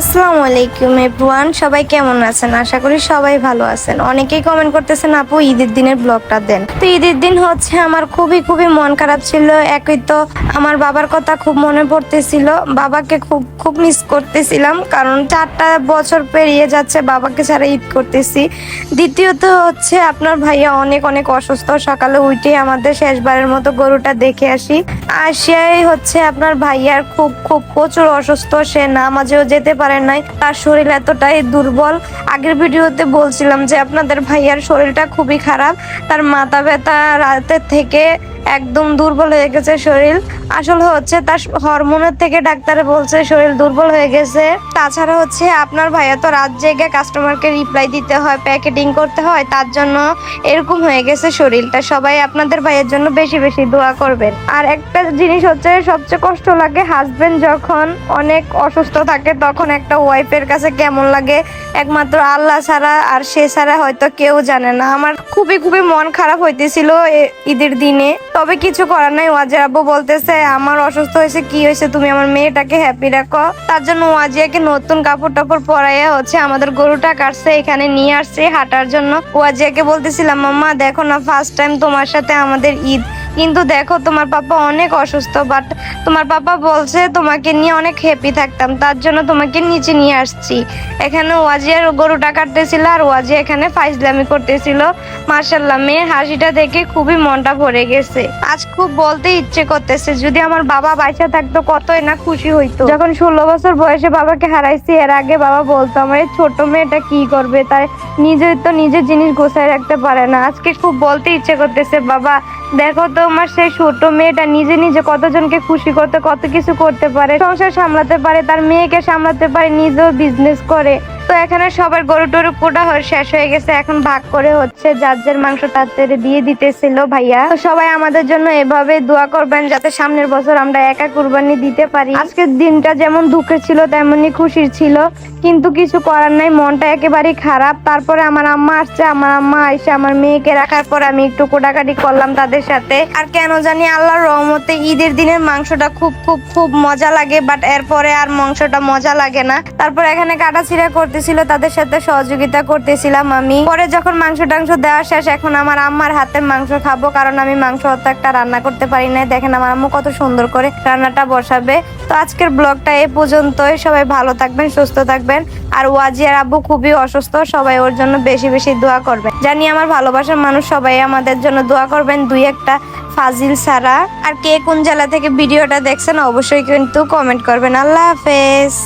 আসসালামু আলাইকুম এভরিওয়ান, সবাই কেমন আছেন? আশা করি সবাই ভালো আছেন। অনেকেই কমেন্ট করতেছেন, আপু, ঈদের দিনের ব্লগটা দেন। তো ঈদের দিন হচ্ছে আমার খুবই খুবই মন খারাপ ছিল। একই তো আমার বাবার কথা খুব মনে পড়তেছিল। বাবাকে খুব খুব মিস করতেছিলাম। কারণ চারটা বছর পেরিয়ে যাচ্ছে, বাবাকে ছাড়া ঈদ করতেছি। দ্বিতীয়ত হচ্ছে আপনার ভাইয়া অনেক অনেক অসুস্থ। সকালে উঠে আমাদের শেষবারের মতো গরুটা দেখে আসি। আসিয়াই হচ্ছে আপনার ভাইয়ার খুব খুব প্রচুর অসুস্থ। সে নামাজেও যেতে পারে নাই, তার শরীর এতটাই দুর্বল। আগের ভিডিওতে বলছিলাম যে আপনাদের ভাইয়ার শরীরটা খুবই খারাপ, তার মাথা ব্যথা রাতের থেকে একদম দুর্বল হয়ে গেছে শরীর। আসলে হচ্ছে তার হরমোনের থেকে ডাক্তারে বলছে শরীর দুর্বল হয়ে গেছে। তাছাড়া হচ্ছে আপনার ভাইয়া তো রাত জেগে কাস্টমারকে রিপ্লাই দিতে হয় প্যাকেটিং করতে হয়, তার জন্য এরকম হয়ে গেছে শরীরটা। সবাই আপনাদের ভাইয়ের জন্য বেশি বেশি দোয়া করবেন। আর একটা জিনিস হচ্ছে সবচেয়ে কষ্ট লাগে হাজবেন্ড যখন অনেক অসুস্থ থাকে, তখন একটা ওয়াইফের কাছে কেমন লাগে? একমাত্র আল্লাহ ছাড়া আর সে ছাড়া হয়তো কেউ জানে না। আমার খুবই খুবই মন খারাপ হইতেছিল ঈদের দিনে। তবে কিছু করার নাই, ওয়াজের আব্বু বলতেছে, আমার অসুস্থ হয়েছে, কি হয়েছে? তুমি আমার মেয়েটাকে হ্যাপি রাখো। তার জন্য ওয়াজিয়াকে নতুন কাপড় টাপড় পরাইয়া হচ্ছে আমাদের গরুটা কাটছে, এখানে নিয়ে আসছে হাঁটার জন্য। ওয়াজিয়াকে বলতেছিলাম, মাম্মা, দেখো না ফার্স্ট টাইম তোমার সাথে আমাদের ঈদ কিন্তু দেখো, তোমার পাপা অনেক অসুস্থ বাট তোমার পাপা বলছে তোমাকে নিয়ে অনেক হ্যাপি থাকতাম, তার জন্য তোমাকে নিচে নিয়ে আসছি। এখানে ওয়াজিয়ার গরুটা কাটতেছিল আর ওয়াজিয়া এখানে ফাইজলামি করতেছিল। মার্শাল্লাহ মেয়ের হাসিটা দেখে খুবই মনটা ভরে গেছে। আজ খুব বলতে ইচ্ছে করতেছে, যদি আমার বাবা বাইচা থাকতো কতই না খুশি হইতো। যখন ষোলো বছর বয়সে বাবাকে হারাইছি, এর আগে বাবা বলতো, আমার এই ছোট মেয়েটা কি করবে? তাই নিজে তো নিজের জিনিস গোছায় রাখতে পারে না। আজকে খুব বলতে ইচ্ছে করতেছে, বাবা, দেখো তো আমার সেই ছোট মেয়েটা নিজে নিজে কতজনকে খুশি করতে, কত কিছু করতে পারে, সংসার সামলাতে পারে, তার মেয়েকে সামলাতে পারে, নিজেও বিজনেস করে। তো এখানে সবার গরু টরু কোটা শেষ হয়ে গেছে। এখন ভাগ করে হচ্ছে যার যার মাংস তাড়াতাড়ি দিয়ে দিতেছিল ভাইয়া। তো সবাই আমাদের জন্য এভাবে দোয়া করবেন যাতে সামনের বছর আমরা একা কুরবানি দিতে পারি। আজকের দিনটা যেমন দুঃখের ছিল তেমনি খুশির ছিল। কিন্তু কিছু করার নাই, মনটা একেবারেই খারাপ। তারপরে আমার আম্মা আসছে, আমার আম্মা এসে আমার মেয়েকে রাখার পর আমি একটু কোটাকাটি করলাম তাদের সাথে। আর কেন জানি আল্লাহর রহমতে ঈদের দিনের মাংসটা খুব খুব খুব মজা লাগে বাট এরপরে আর মাংসটা মজা লাগে না। তারপর এখানে কাটা ছিঁড়া করতেছিল, তাদের সাথে সহযোগিতা করতেছিলাম আমি। পরে যখন মাংস টাংস দেওয়া শেষ, এখন আমার আম্মার হাতের মাংস খাব, কারণ আমি মাংস অত একটা রান্না করতে পারি না দেখেন আমার আম্মু কত সুন্দর করে রান্নাটা বসাবে। তো আজকের ব্লগটা এ পর্যন্তই। সবাই ভালো থাকবেন, সুস্থ থাকবেন। আর ওয়াজিয়ার আব্বু খুবই অসুস্থ, সবাই ওর জন্য বেশি বেশি দোয়া করবেন। জানি আমার ভালোবাসার মানুষ সবাই আমাদের জন্য দোয়া করবেন, দুই একটা ফাজিল সারা আর কে কোন জেলা থেকে ভিডিওটা দেখছেন, অবশ্যই কিন্তু কমেন্ট করবেন। আল্লাহ হাফেজ।